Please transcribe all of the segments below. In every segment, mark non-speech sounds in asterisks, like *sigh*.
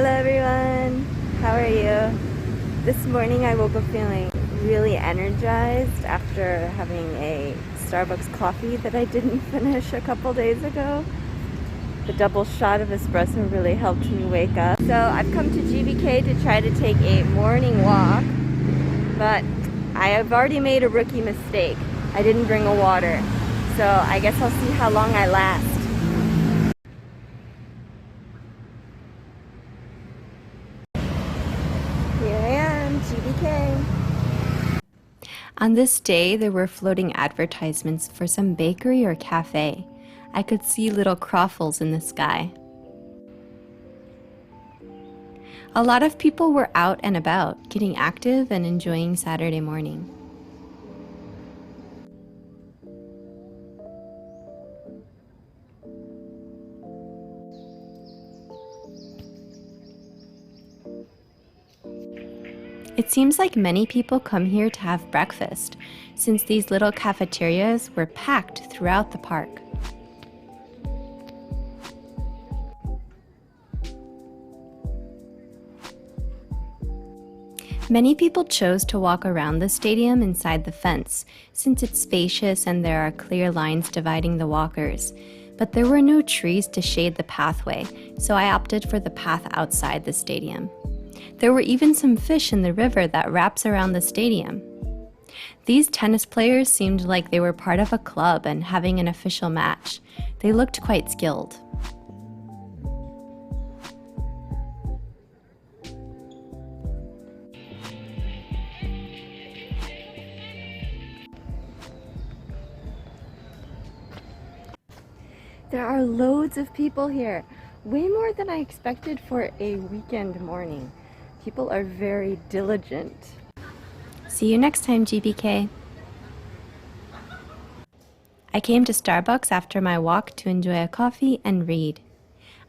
Hello everyone, how are you? This morning I woke up feeling really energized after having a Starbucks coffee that I didn't *laughs* finish a couple days ago. The double shot of espresso really helped me wake up. So I've come to GBK to try to take a morning walk, but I have already made a rookie mistake. I didn't bring a water. So I guess I'll see how long I last. Here I am, GBK. On this day, there were floating advertisements for some bakery or cafe. I could see little croffles in the sky. A lot of people were out and about, getting active and enjoying Saturday morning. It seems like many people come here to have breakfast, since these little cafeterias were packed throughout the park. Many people chose to walk around the stadium inside the fence, since it's spacious and there are clear lines dividing the walkers. But there were no trees to shade the pathway, so I opted for the path outside the stadium. There were even some fish in the river that wraps around the stadium. These tennis players seemed like they were part of a club and having an official match. They looked quite skilled. There are loads of people here, way more than I expected for a weekend morning. People are very diligent. See you next time, GBK. I came to Starbucks after my walk to enjoy a coffee and read.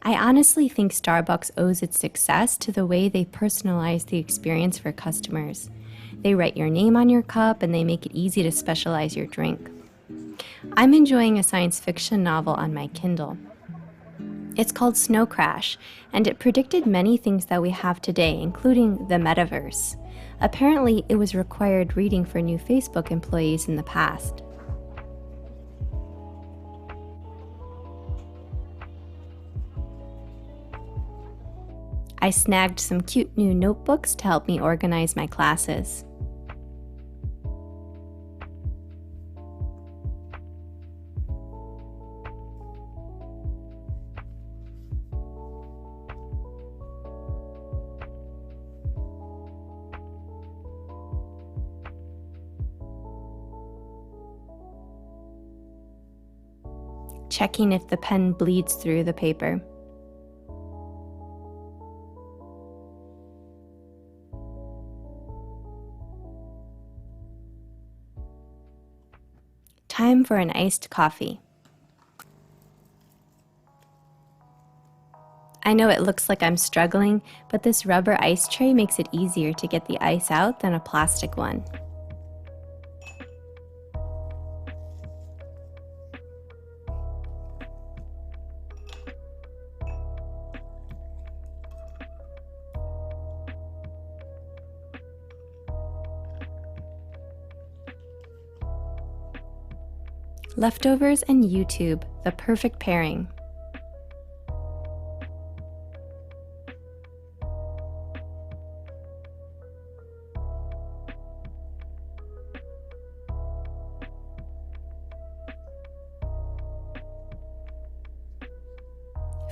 I honestly think Starbucks owes its success to the way they personalize the experience for customers. They write your name on your cup and they make it easy to specialize your drink. I'm enjoying a science fiction novel on my Kindle. It's called Snow Crash, and it predicted many things that we have today, including the metaverse. Apparently, it was required reading for new Facebook employees in the past. I snagged some cute new notebooks to help me organize my classes. Checking if the pen bleeds through the paper. Time for an iced coffee. I know it looks like I'm struggling, but this rubber ice tray makes it easier to get the ice out than a plastic one. Leftovers and YouTube, the perfect pairing.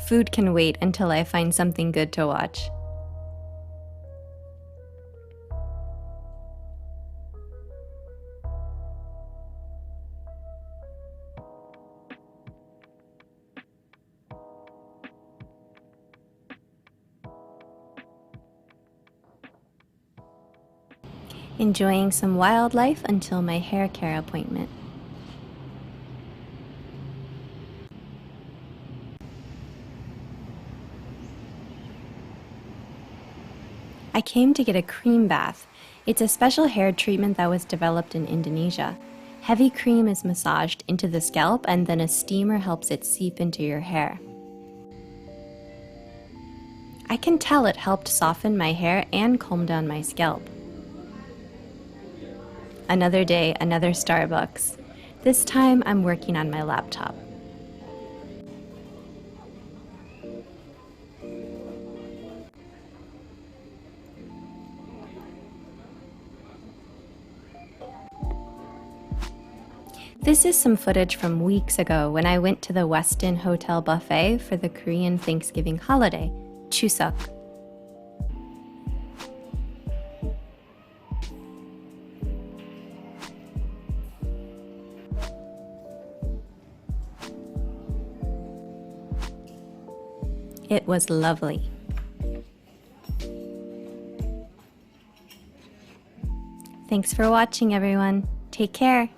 Food can wait until I find something good to watch. Enjoying some wildlife until my hair care appointment. I came to get a cream bath. It's a special hair treatment that was developed in Indonesia. Heavy cream is massaged into the scalp and then a steamer helps it seep into your hair. I can tell it helped soften my hair and calm down my scalp. Another day, another Starbucks. This time I'm working on my laptop. This is some footage from weeks ago when I went to the Westin Hotel buffet for the Korean Thanksgiving holiday, Chuseok. It was lovely. Thanks for watching, everyone. Take care.